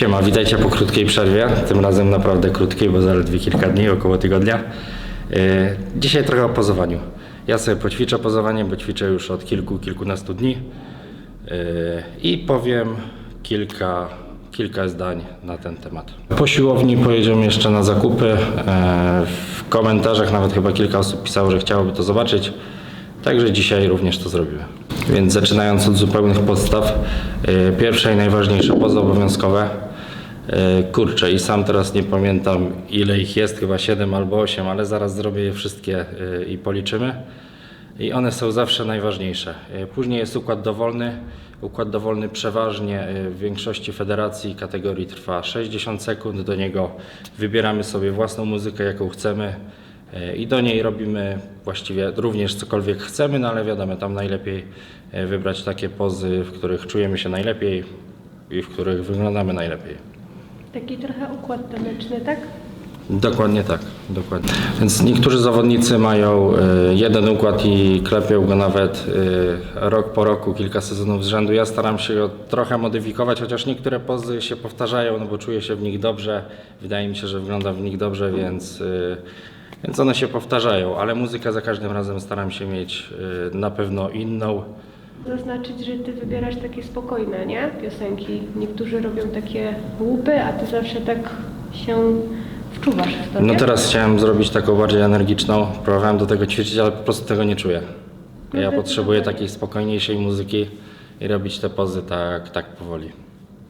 Siema, witajcie po krótkiej przerwie. Tym razem naprawdę krótkiej, bo zaledwie kilka dni, około tygodnia. Yy, Dzisiaj trochę o pozowaniu. Ja sobie poćwiczę pozowanie, bo ćwiczę już od kilku, kilkunastu dni. Yy, I powiem kilka, kilka zdań na ten temat. Po siłowni pojedziemy jeszcze na zakupy. Yy, W komentarzach nawet chyba kilka osób pisało, że chciałoby to zobaczyć. Także dzisiaj również to zrobimy. Więc zaczynając od zupełnych podstaw, pierwsze i najważniejsze pozy obowiązkowe. Yy, Kurczę, i sam teraz nie pamiętam ile ich jest, chyba 7 albo 8, ale zaraz zrobię je wszystkie yy, i policzymy. I one są zawsze najważniejsze. Yy, Później jest układ dowolny. Układ dowolny przeważnie w większości federacji kategorii trwa 60 sekund. Do niego wybieramy sobie własną muzykę, jaką chcemy. E, I do niej robimy właściwie również cokolwiek chcemy, no ale wiadomo, tam najlepiej e, wybrać takie pozy, w których czujemy się najlepiej i w których wyglądamy najlepiej. Taki trochę układ taneczny, tak? Dokładnie tak, dokładnie. Więc niektórzy zawodnicy mają e, jeden układ i klepią go nawet e, rok po roku, kilka sezonów z rzędu. Ja staram się go trochę modyfikować, chociaż niektóre pozy się powtarzają, no bo czuję się w nich dobrze. Wydaje mi się, że wyglądam w nich dobrze, więc, e, więc one się powtarzają, ale muzykę za każdym razem staram się mieć na pewno inną. Zaznaczyć, że ty wybierasz takie spokojne, nie? Piosenki. Niektórzy robią takie łupy, a ty zawsze tak się wczuwasz w to, No teraz chciałem zrobić taką bardziej energiczną. Próbowałem do tego ćwiczyć, ale po prostu tego nie czuję. Ja to potrzebuję takiej spokojniejszej muzyki i robić te pozy tak, tak powoli.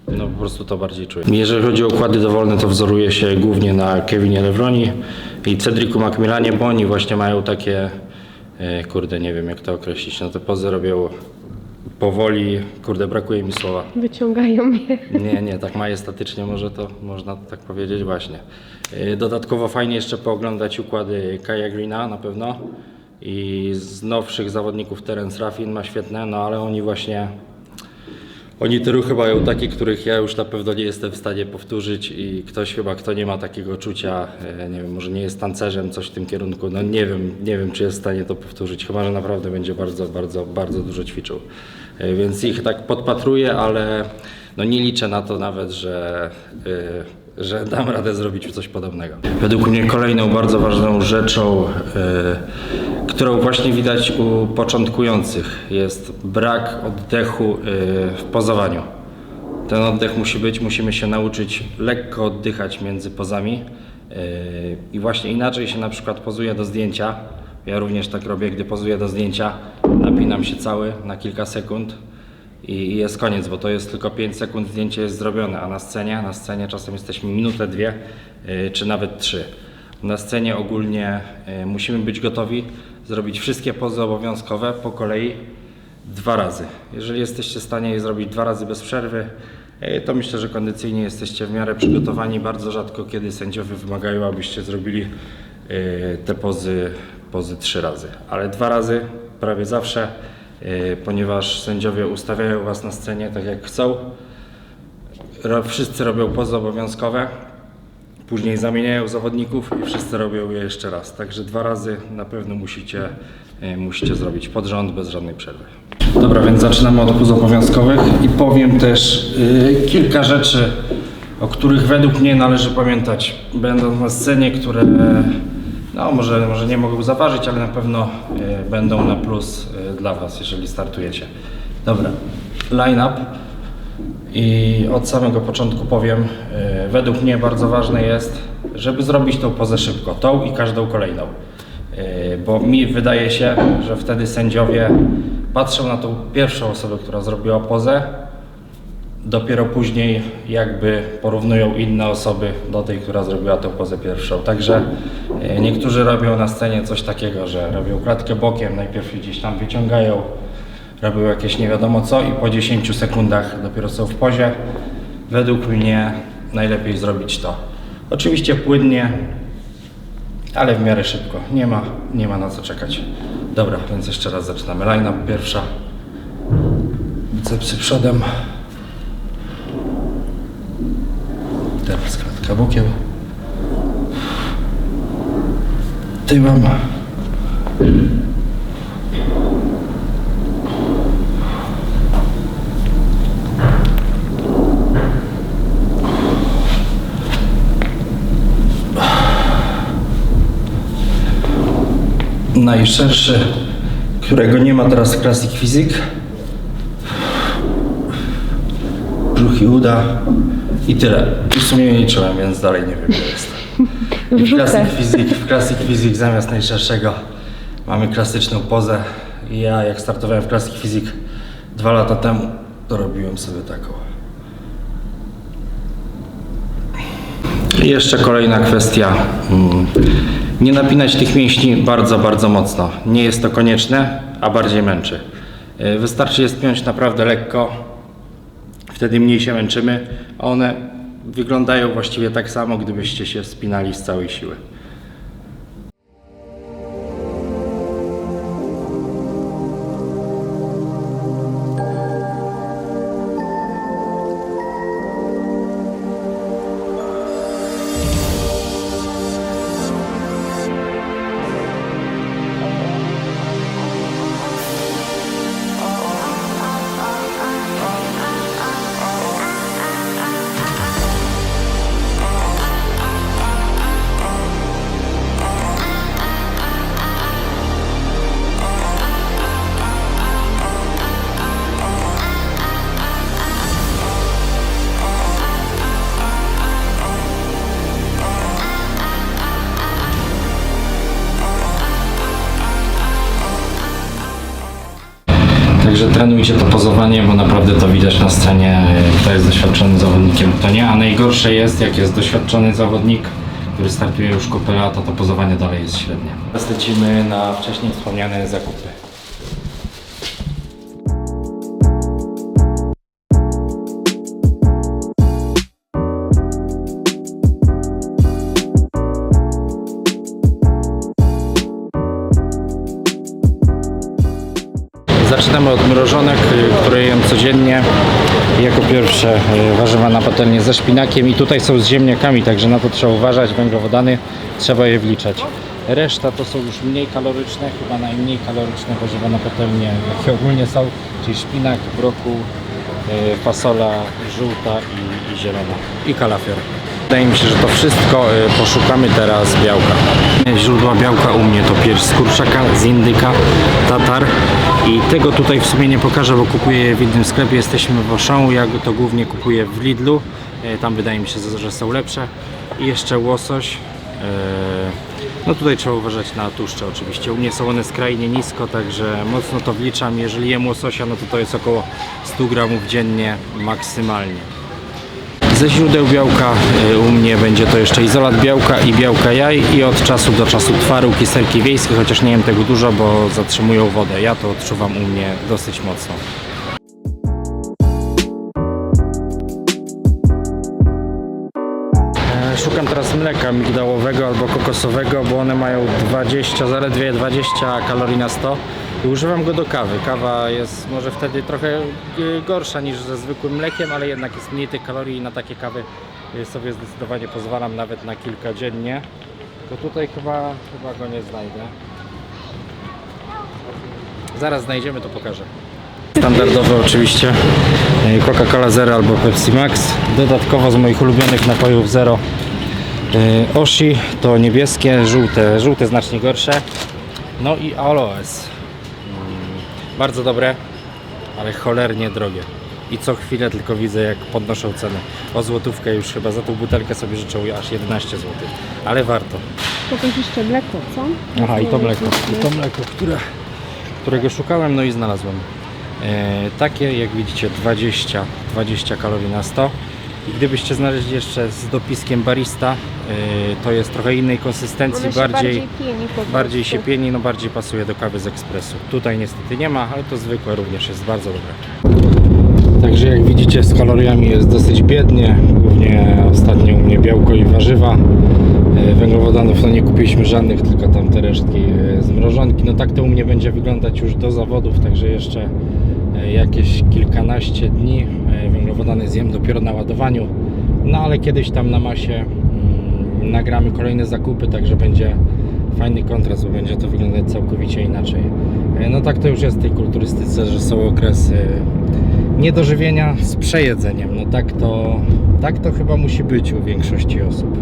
No po prostu to bardziej czuję. Jeżeli chodzi o układy dowolne, to wzoruję się głównie na Kevinie Levroni i Cedricu Macmillanie, bo oni właśnie mają takie, e, kurde nie wiem jak to określić, no te pozy robią powoli, kurde brakuje mi słowa. Wyciągają mnie. Nie, nie, tak majestatycznie może to można tak powiedzieć właśnie. Yy, Dodatkowo fajnie jeszcze pooglądać układy Kaja Greena na pewno i z nowszych zawodników Terence Raffin ma świetne, no ale oni właśnie oni te ruchy mają takie, których ja już na pewno nie jestem w stanie powtórzyć i ktoś chyba, kto nie ma takiego czucia, e, nie wiem, może nie jest tancerzem, coś w tym kierunku, no nie wiem, nie wiem, czy jest w stanie to powtórzyć, chyba, że naprawdę będzie bardzo, bardzo, bardzo dużo ćwiczył. E, Więc ich tak podpatruję, ale no nie liczę na to nawet, że, e, że dam radę zrobić coś podobnego. Według mnie kolejną bardzo ważną rzeczą, e, którą właśnie widać u początkujących, jest brak oddechu e, w pozowaniu. Ten oddech musi być, musimy się nauczyć lekko oddychać między pozami. Yy, I właśnie inaczej się na przykład pozuje do zdjęcia. Ja również tak robię, gdy pozuję do zdjęcia, napinam się cały na kilka sekund i jest koniec, bo to jest tylko 5 sekund, zdjęcie jest zrobione, a na scenie, na scenie czasem jesteśmy minutę, dwie, yy, czy nawet trzy. Na scenie ogólnie yy, musimy być gotowi zrobić wszystkie pozy obowiązkowe po kolei dwa razy. Jeżeli jesteście w stanie je zrobić dwa razy bez przerwy, e, to myślę, że kondycyjnie jesteście w miarę przygotowani. Bardzo rzadko, kiedy sędziowie wymagają, abyście zrobili te pozy, pozy trzy razy, ale dwa razy prawie zawsze, ponieważ sędziowie ustawiają Was na scenie tak jak chcą. Wszyscy robią pozy obowiązkowe, Później zamieniają zawodników i wszyscy robią je jeszcze raz. Także dwa razy na pewno musicie, e, musicie zrobić pod rząd bez żadnej przerwy. Dobra, więc zaczynamy od puz obowiązkowych i powiem też y, kilka rzeczy, o których według mnie należy pamiętać, będąc na scenie, które no, może, może nie mogą zaważyć, ale na pewno y, będą na plus y, dla Was, jeżeli startujecie. Dobra, line-up. I od samego początku powiem, e, według mnie bardzo ważne jest, żeby zrobić tą pozę szybko, tą i każdą kolejną. Bo mi wydaje się, że wtedy sędziowie patrzą na tą pierwszą osobę, która zrobiła pozę, dopiero później jakby porównują inne osoby do tej, która zrobiła tę pozę pierwszą. Także e, niektórzy robią na scenie coś takiego, że robią klatkę bokiem, najpierw gdzieś tam wyciągają, robią jakieś nie wiadomo co i po 10 sekundach dopiero są w pozie. Według mnie najlepiej zrobić to. Oczywiście płynnie, ale w miarę szybko. Nie ma, nie ma na co czekać. Dobra, więc jeszcze raz zaczynamy. Line-up pierwsza. Bicepsy przodem. teraz kratka bukiem. Ty mama. Najszerszy, którego nie ma teraz w Classic Physics. Brzuch i uda i tyle. I w sumie nie liczyłem, więc dalej nie wiem, gdzie jest. I w Wrzucę. Classic Physique, w Classic Physique zamiast najszerszego mamy klasyczną pozę. I ja jak startowałem w Classic Physique dwa lata temu, to robiłem sobie taką. I jeszcze kolejna kwestia. Mm, Nie napinać tych mięśni bardzo, bardzo mocno. Nie jest to konieczne, a bardziej męczy. Y, Wystarczy je spiąć naprawdę lekko, wtedy mniej się męczymy, a one wyglądają właściwie tak samo, gdybyście się spinali z całej siły. Trenujcie to pozowanie, bo naprawdę to widać na scenie, kto jest doświadczonym zawodnikiem, kto nie. A najgorsze jest, jak jest doświadczony zawodnik, który startuje już kupę to pozowanie dalej jest średnie. Teraz lecimy na wcześniej wspomniane zakupy. Zaczynamy od mrożonek, y, które jem codziennie. Jako pierwsze y, warzywa na patelnię ze szpinakiem i tutaj są z ziemniakami, także na to trzeba uważać. Węglowodany trzeba je wliczać. Reszta to są już mniej kaloryczne, chyba najmniej kaloryczne warzywa na patelnię, jakie ogólnie są, czyli szpinak, brokuł, y, fasola żółta i, i zielona i kalafior. Wydaje mi się, że to wszystko poszukamy teraz białka. Źródła białka u mnie to pierś z kurczaka, z indyka, tatar tego tutaj w sumie nie pokażę, bo kupuję je w innym sklepie. Jesteśmy w Auchan, ja to głównie kupuję w Lidlu. Y, Tam wydaje mi się, że są lepsze. I jeszcze łosoś. y, No tutaj trzeba uważać na tłuszcze oczywiście. U mnie są one skrajnie nisko, także mocno to wliczam. Jeżeli jem łososia, no to to jest około 100 gramów dziennie maksymalnie. Ze źródeł białka y, u mnie będzie to jeszcze izolat białka i białka jaj i od czasu do czasu twaróg i serki wiejskie, chociaż nie jem tego dużo, bo zatrzymują wodę. Ja to odczuwam u mnie dosyć mocno. E, Szukam teraz mleka migdałowego albo kokosowego, bo one mają 20, zaledwie 20 kalorii na 100 i używam go do kawy. Kawa jest może wtedy trochę y, gorsza niż ze zwykłym mlekiem, ale jednak jest mniej tych kalorii i na takie kawy y, sobie zdecydowanie pozwalam nawet na kilka dziennie. To tutaj chyba, chyba go nie znajdę. Zaraz znajdziemy, to pokażę. Standardowe oczywiście e, Coca-Cola Zero albo Pepsi Max. Dodatkowo z moich ulubionych napojów Zero Oshi to niebieskie, żółte, żółte znacznie gorsze. No i Aloes. Bardzo dobre, ale cholernie drogie. I co chwilę tylko widzę jak podnoszą cenę. O złotówkę już chyba za tą butelkę sobie życzą aż 11 zł. Ale warto. Pokaż jeszcze mleko, co? Aha, i to mleko. I to mleko, które, którego szukałem, no i znalazłem. E, takie, jak widzicie, 20, 20 kalorii na 100. I gdybyście znaleźli jeszcze z dopiskiem barista, e, to jest trochę innej konsystencji, się bardziej, bardziej pieni po bardziej się pieni, no bardziej pasuje do kawy z ekspresu. Tutaj niestety nie ma, ale to zwykłe również jest bardzo dobre. Także jak widzicie z kaloriami jest dosyć biednie, głównie ostatnio u mnie białko i warzywa. E, Węglowodanów no nie kupiliśmy żadnych, tylko tam te resztki e, z mrożonki. No tak to u mnie będzie wyglądać już do zawodów, także jeszcze jakieś kilkanaście dni e, węglowodany zjem dopiero na ładowaniu. No ale kiedyś tam na masie mm, nagramy kolejne zakupy, także będzie fajny kontrast, bo będzie to wyglądać całkowicie inaczej. E, No tak to już jest w tej kulturystyce, że są okresy niedożywienia z przejedzeniem. No tak to, tak to chyba musi być u większości osób.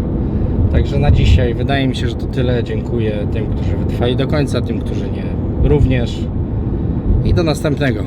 Także na dzisiaj wydaje mi się, że to tyle. Dziękuję tym, którzy wytrwali do końca, tym, którzy nie również. I do następnego.